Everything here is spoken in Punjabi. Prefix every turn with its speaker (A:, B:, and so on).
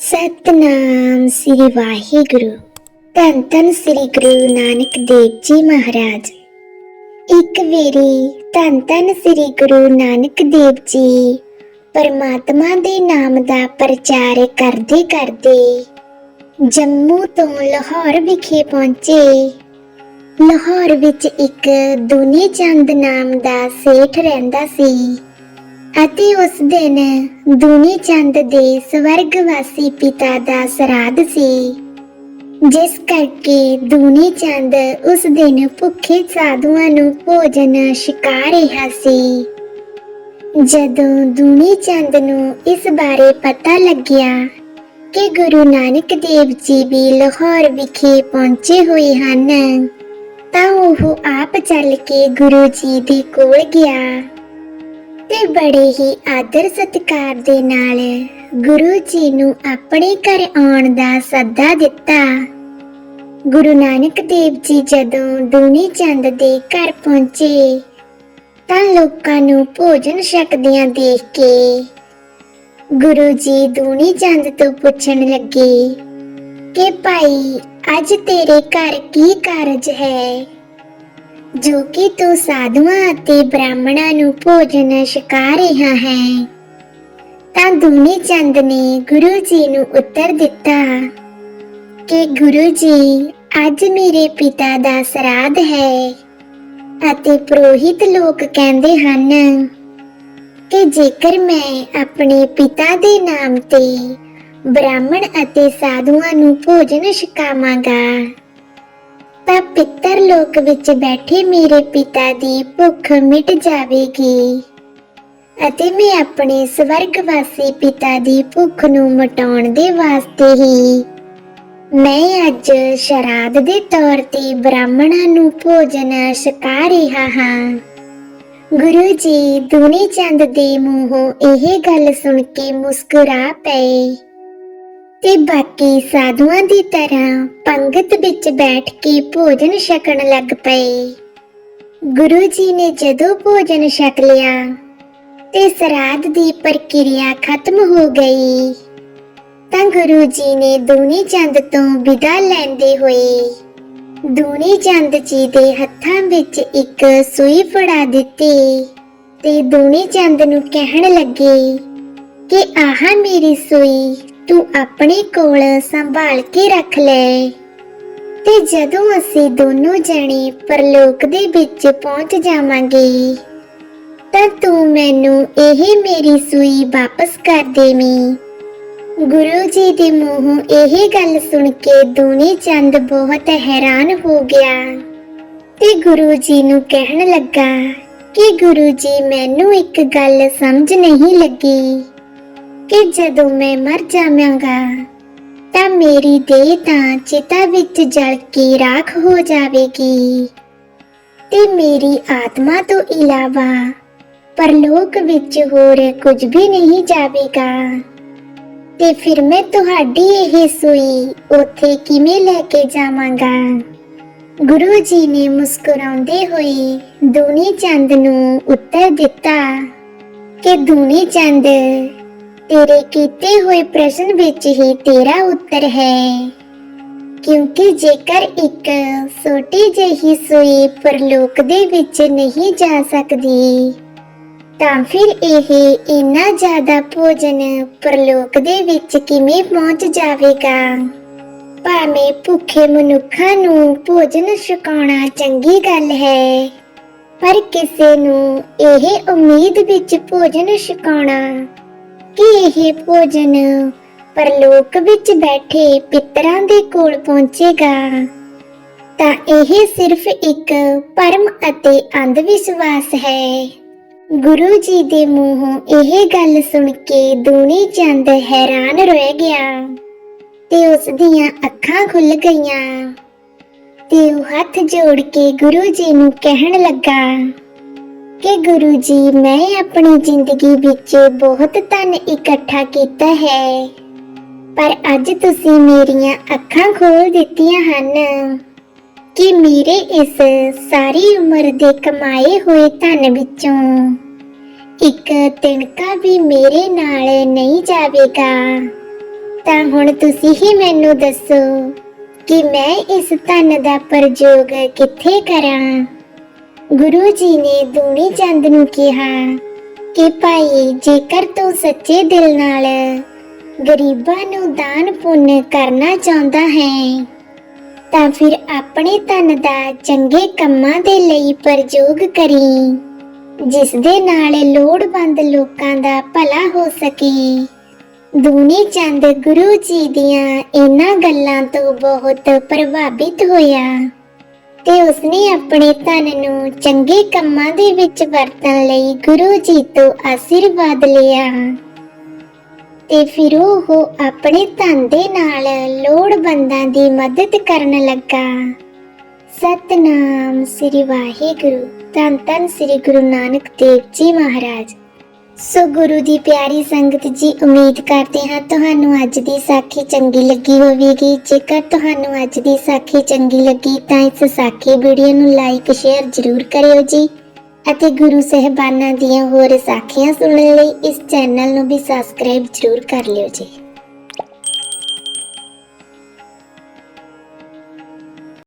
A: ਸਤਨਾਮ ਸ੍ਰੀ ਵਾਹਿਗੁਰੂ। ਧੰਨ ਧੰਨ ਸ੍ਰੀ ਗੁਰੂ ਨਾਨਕ ਦੇਵ ਜੀ ਮਹਾਰਾਜ। ਇੱਕ ਵੇਰੀ ਧੰਨ ਧੰਨ ਸ੍ਰੀ ਗੁਰੂ ਨਾਨਕ ਦੇਵ ਜੀ ਪਰਮਾਤਮਾ ਦੇ ਨਾਮ ਦਾ ਪ੍ਰਚਾਰ ਕਰਦੇ ਕਰਦੇ ਜੰਮੂ ਤੋਂ ਲਾਹੌਰ ਵਿਖੇ ਪਹੁੰਚੇ। ਲਾਹੌਰ ਵਿੱਚ ਇੱਕ ਦੁਨੀ ਚੰਦ ਨਾਮ ਦਾ ਸੇਠ ਰਹਿੰਦਾ ਸੀ। ਅਤੇ ਉਸ ਦਿਨ ਦੂਨੀ ਚੰਦ ਦੇ ਸਵਰਗਵਾਸੀ ਪਿਤਾ ਦਾ ਸਰਾਧ ਸੀ। ਜਿਸ ਕਰਕੇ ਦੂਨੀ ਚੰਦ ਉਸ ਦਿਨ ਭੁੱਖੇ ਸਾਧੂਆਂ ਨੂੰ ਭੋਜਨ ਛਕਾ ਰਿਹਾ ਸੀ। ਜਦੋਂ ਦੂਨੀ ਚੰਦ ਨੂੰ ਇਸ ਬਾਰੇ ਪਤਾ ਲੱਗਿਆ ਕਿ ਗੁਰੂ ਨਾਨਕ ਦੇਵ ਜੀ ਵੀ ਲਾਹੌਰ ਵਿਖੇ ਪਹੁੰਚੇ ਹੋਏ ਹਨ, ਤਾਂ ਉਹ ਆਪ ਚੱਲ ਕੇ ਗੁਰੂ ਜੀ ਦੇ ਕੋਲ ਗਿਆ। ਤੇ ਬੜੇ ਹੀ ਆਦਰ ਸਤਿਕਾਰ ਦੇ ਨਾਲ ਗੁਰੂ ਜੀ ਨੂੰ ਆਪਣੇ ਘਰ ਆਉਣ ਦਾ ਸੱਦਾ ਦਿੱਤਾ। ਗੁਰੂ ਨਾਨਕ ਦੇਵ ਜੀ ਜਦੋਂ ਦੂਨੀ ਚੰਦ ਦੇ ਘਰ ਪਹੁੰਚੇ, ਤਾਂ ਲੋਕਾਂ ਨੂੰ ਭੋਜਨ ਛਕਦਿਆਂ ਦੇਖ ਕੇ ਗੁਰੂ ਜੀ ਦੂਨੀ ਚੰਦ ਤੋਂ ਪੁੱਛਣ ਲੱਗੇ ਕਿ ਭਾਈ, ਅੱਜ ਤੇਰੇ ਘਰ ਕੀ ਕਾਰਜ ਹੈ? ਜੋ ਕਿ ਤੂੰ ਸਾਧੂਆਂ ਅਤੇ ਬ੍ਰਾਹਮਣਾਂ ਨੂੰ ਭੋਜਨ ਛਕਾ ਰਿਹਾ ਹੈ। ਤਾਂ ਦੂਨੀ ਚੰਦ ਨੇ ਗੁਰੂ ਜੀ ਨੂੰ ਉੱਤਰ ਦਿੱਤਾ ਕਿ ਗੁਰੂ ਜੀ, ਅੱਜ ਮੇਰੇ ਪਿਤਾ ਦਾ ਸਰਾਧ ਹੈ ਅਤੇ ਪ੍ਰੋਹਿਤ ਲੋਕ ਕਹਿੰਦੇ ਹਨ ਕਿ ਜੇਕਰ ਮੈਂ ਆਪਣੇ ਪਿਤਾ ਦੇ ਨਾਮ ਤੇ ਬ੍ਰਾਹਮਣ ਅਤੇ ਸਾਧੂਆਂ ਨੂੰ ਭੋਜਨ ਛਕਾਵਾਂਗਾ ਤਾਂ ਪਿੱਤਰ ਲੋਕ ਵਿੱਚ ਬੈਠੇ ਮੇਰੇ ਪਿਤਾ ਦੀ ਭੁੱਖ ਮਿਟ ਜਾਵੇਗੀ। ਅਤੇ ਮੈਂ ਆਪਣੇ ਸਵਰਗਵਾਸੀ ਪਿਤਾ ਦੀ ਭੁੱਖ ਨੂੰ ਮਿਟਾਉਣ ਦੇ ਵਾਸਤੇ ਹੀ ਮੈਂ ਅੱਜ ਸ਼ਰਾਧ ਦੇ ਤੌਰ ਤੇ ਬ੍ਰਾਹਮਣਾਂ ਨੂੰ ਭੋਜਨ ਛਕਾ ਰਿਹਾ ਹਾਂ। ਗੁਰੂ ਜੀ, ਦੂਨੀ ਚੰਦ ਦੇ ਮੂੰਹੋਂ ਇਹ ਗੱਲ ਸੁਣ ਕੇ ਮੁਸਕਰਾ ਪਏ। ਤੇ ਬਾਕੀ ਸਾਧੂਆਂ ਦੀ ਤਰ੍ਹਾਂ ਪੰਗਤ ਵਿੱਚ ਬੈਠ ਕੇ ਭੋਜਨ ਛਕਣ ਲੱਗ ਪਏ। ਗੁਰੂ ਜੀ ਨੇ ਜਦੋਂ ਭੋਜਨ ਛਕ ਲਿਆ, ਤੇ ਸਰਾਧ ਦੀ ਪ੍ਰਕਿਰਿਆ ਖਤਮ ਹੋ ਗਈ। ਤਾਂ ਗੁਰੂ ਜੀ ਨੇ ਦੂਨੀ ਚੰਦ ਤੋਂ ਵਿਦਾ ਲੈਂਦੇ ਹੋਏ ਦੂਨੀ ਚੰਦ ਜੀ ਦੇ ਹੱਥਾਂ ਵਿੱਚ ਇੱਕ ਸੂਈ ਫੜਾ ਦਿੱਤੀ ਤੇ ਦੂਨੀ ਚੰਦ ਨੂੰ ਕਹਿਣ ਲੱਗੇ ਕਿ ਆਹ ਮੇਰੀ ਸੂਈ ਤੂੰ ਆਪਣੇ ਕੋਲ ਸੰਭਾਲ ਕੇ ਰੱਖ ਲੈ। ਤੇ ਜਦੋਂ ਅਸੀਂ ਦੋਨੋਂ ਜਣੇ ਪਰਲੋਕ ਦੇ ਵਿੱਚ ਪਹੁੰਚ ਜਾਵਾਂਗੇ, ਤਾਂ ਤੂੰ ਮੈਨੂੰ ਇਹ ਮੇਰੀ ਸੂਈ ਵਾਪਸ ਕਰ ਦੇਵੀਂ। ਗੁਰੂ ਜੀ ਦੇ ਮੂੰਹੋਂ ਇਹ ਗੱਲ ਸੁਣ ਕੇ ਦੂਨੀ ਚੰਦ ਬਹੁਤ ਹੈਰਾਨ ਹੋ ਗਿਆ। ਤੇ ਗੁਰੂ ਜੀ ਨੂੰ ਕਹਿਣ ਲੱਗਾ ਕਿ ਗੁਰੂ ਜੀ, ਮੈਨੂੰ ਇੱਕ ਗੱਲ ਸਮਝ ਨਹੀਂ ਲੱਗੀ। ਕਿ ਜਦੋਂ ਮੈਂ ਮਰ ਜਾਵਾਂਗਾ, ਤਾਂ ਮੇਰੀ ਦੇਹ ਤਾਂ ਚਿਤਾ ਵਿੱਚ ਜਲ ਕੇ ਰਾਖ ਹੋ ਜਾਵੇਗੀ। ਤੇ ਮੇਰੀ ਆਤਮਾ ਤੋਂ ਇਲਾਵਾ ਪਰਲੋਕ ਵਿੱਚ ਹੋਰ ਕੁਝ ਵੀ ਨਹੀਂ ਜਾਵੇਗਾ। ਤੇ ਫਿਰ ਮੈਂ ਤੁਹਾਡੀ ਇਹ ਸੂਈ ਉੱਥੇ ਕਿਵੇਂ ਲੈ ਕੇ ਜਾਵਾਂਗਾ? ਗੁਰੂ ਜੀ ਨੇ ਮੁਸਕਰਾਉਂਦੇ ਹੋਏ ਦੂਨੀ ਚੰਦ ਨੂੰ ਉੱਤਰ ਦਿੱਤਾ ਕਿ, ਦੂਨੀ ਚੰਦ ਤੇਰੇ ਕੀਤੇ ਹੋਏ ਪ੍ਰਸ਼ਨ ਵਿੱਚ ਹੀ ਤੇਰਾ ਉੱਤਰ ਹੈ। ਕਿਉਂਕਿ ਜੇਕਰ ਇੱਕ ਛੋਟੀ ਜਿਹੀ ਸੂਈ ਪਰਲੋਕ ਦੇ ਵਿੱਚ ਨਹੀਂ ਜਾ ਸਕਦੀ, ਤਾਂ ਫਿਰ ਇਹ ਇੰਨਾ ਜ਼ਿਆਦਾ ਭੋਜਨ ਪਰਲੋਕ ਦੇ ਵਿੱਚ ਕਿਵੇਂ ਪਹੁੰਚ ਜਾਵੇਗਾ? ਭਾਵੇਂ ਭੁੱਖੇ ਮਨੁੱਖਾਂ ਨੂੰ ਭੋਜਨ ਛਕਾਉਣਾ ਚੰਗੀ ਗੱਲ ਹੈ, ਪਰ ਕਿਸੇ ਨੂੰ ਇਹ ਉਮੀਦ ਵਿੱਚ ਭੋਜਨ ਛਕਾਉਣਾ ਕਿ ਇਹ ਭੋਜਨ? ਪਰਲੋਕ ਵਿੱਚ ਬੈਠੇ ਪਿਤਰਾਂ ਦੇ ਕੋਲ ਪਹੁੰਚੇਗਾ। ਤਾਂ ਇਹ ਸਿਰਫ ਇੱਕ ਪਰਮ ਅਤੇ ਅੰਧ ਵਿਸ਼ਵਾਸ ਹੈ। ਗੁਰੂ ਜੀ ਦੇ ਮੂੰਹੋਂ ਇਹ ਗੱਲ ਸੁਣ ਕੇ ਦੂਣੀ ਚੰਦ ਹੈਰਾਨ ਰਹਿ ਗਿਆ ਤੇ ਉਸ ਦੀਆਂ ਅੱਖਾਂ ਖੁੱਲ ਗਈਆਂ ਤੇ ਉਹ ਹੱਥ ਜੋੜ ਕੇ ਗੁਰੂ ਜੀ ਨੂੰ ਕਹਿਣ ਲੱਗਾ ਕਿ ਗੁਰੂ ਜੀ, ਮੈਂ ਆਪਣੀ ਜ਼ਿੰਦਗੀ ਵਿੱਚ ਬਹੁਤ ਧਨ ਇਕੱਠਾ ਕੀਤਾ ਹੈ। ਪਰ ਅੱਜ ਤੁਸੀਂ ਮੇਰੀਆਂ ਅੱਖਾਂ ਖੋਲ ਦਿੱਤੀਆਂ ਹਨ ਕਿ ਮੇਰੇ ਇਸ ਸਾਰੀ ਉਮਰ ਦੇ ਕਮਾਏ ਹੋਏ ਧਨ ਵਿੱਚੋਂ ਇੱਕ ਤਿਣਕਾ ਵੀ ਮੇਰੇ ਨਾਲ ਨਹੀਂ ਜਾਵੇਗਾ। ਤਾਂ ਤਾਂ ਹੁਣ ਤੁਸੀਂ ਹੀ ਮੈਨੂੰ ਦੱਸੋ ਕਿ ਮੈਂ ਇਸ ਧਨ ਦਾ ਪ੍ਰਯੋਗ ਕਿੱਥੇ ਕਰਾਂ? ਗੁਰੂ ਜੀ ਨੇ ਦੂਣੀ ਚੰਦ ਨੂੰ ਕਿਹਾ ਕਿ ਭਾਈ, ਜੇਕਰ ਤੂੰ ਸੱਚੇ ਦਿਲ ਨਾਲ ਗਰੀਬਾਂ ਨੂੰ ਦਾਨ ਪੁੰਨ ਕਰਨਾ ਚਾਹੁੰਦਾ ਹੈ, ਤਾਂ ਫਿਰ ਆਪਣੇ ਧਨ ਦਾ ਚੰਗੇ ਕੰਮਾਂ ਦੇ ਲਈ ਪ੍ਰਯੋਗ ਕਰੀ, ਜਿਸ ਦੇ ਨਾਲ ਲੋੜਵੰਦ ਲੋਕਾਂ ਦਾ ਭਲਾ ਹੋ ਸਕੇ। ਦੂਨੀ ਚੰਦ ਗੁਰੂ ਜੀ ਦੀਆਂ ਇਹਨਾਂ ਗੱਲਾਂ ਤੋਂ ਬਹੁਤ ਪ੍ਰਭਾਵਿਤ ਹੋਇਆ। ਤੇ ਉਸਨੇ ਆਪਣੇ ਧਨ ਨੂੰ ਚੰਗੇ ਕੰਮਾਂ ਦੇ ਵਿੱਚ ਵਰਤਣ ਲਈ ਗੁਰੂ ਜੀ ਤੋਂ ਆਸ਼ੀਰਵਾਦ ਲਿਆ। ਤੇ ਫਿਰ ਉਹ ਆਪਣੇ ਧਨ ਦੇ ਨਾਲ ਲੋੜਵੰਦਾਂ ਦੀ ਮਦਦ ਕਰਨ ਲੱਗਾ। ਸਤਨਾਮ ਸ੍ਰੀ ਵਾਹਿਗੁਰੂ। ਧੰਨ ਧੰਨ ਸ੍ਰੀ ਗੁਰੂ ਨਾਨਕ ਦੇਵ ਜੀ ਮਹਾਰਾਜ। ਸੋ ਗੁਰੂ ਦੀ ਪਿਆਰੀ ਸੰਗਤ ਜੀ, ਉਮੀਦ ਕਰਦੇ ਹਾਂ ਤੁਹਾਨੂੰ ਅੱਜ ਦੀ ਸਾਖੀ ਚੰਗੀ ਲੱਗੀ ਹੋਵੇਗੀ। ਜੇਕਰ ਤੁਹਾਨੂੰ ਅੱਜ ਦੀ ਸਾਖੀ ਚੰਗੀ ਲੱਗੀ ਤਾਂ ਇਸ ਸਾਖੀ ਵੀਡੀਓ ਨੂੰ ਲਾਈਕ ਸ਼ੇਅਰ ਜ਼ਰੂਰ ਕਰਿਓ ਜੀ ਅਤੇ ਗੁਰੂ ਸਹਿਬਾਨਾਂ ਦੀਆਂ ਹੋਰ ਸਾਖੀਆਂ ਸੁਣਨ ਲਈ ਇਸ ਚੈਨਲ ਨੂੰ ਵੀ ਸਬਸਕ੍ਰਾਈਬ ਜ਼ਰੂਰ ਕਰ ਲਿਓ ਜੀ।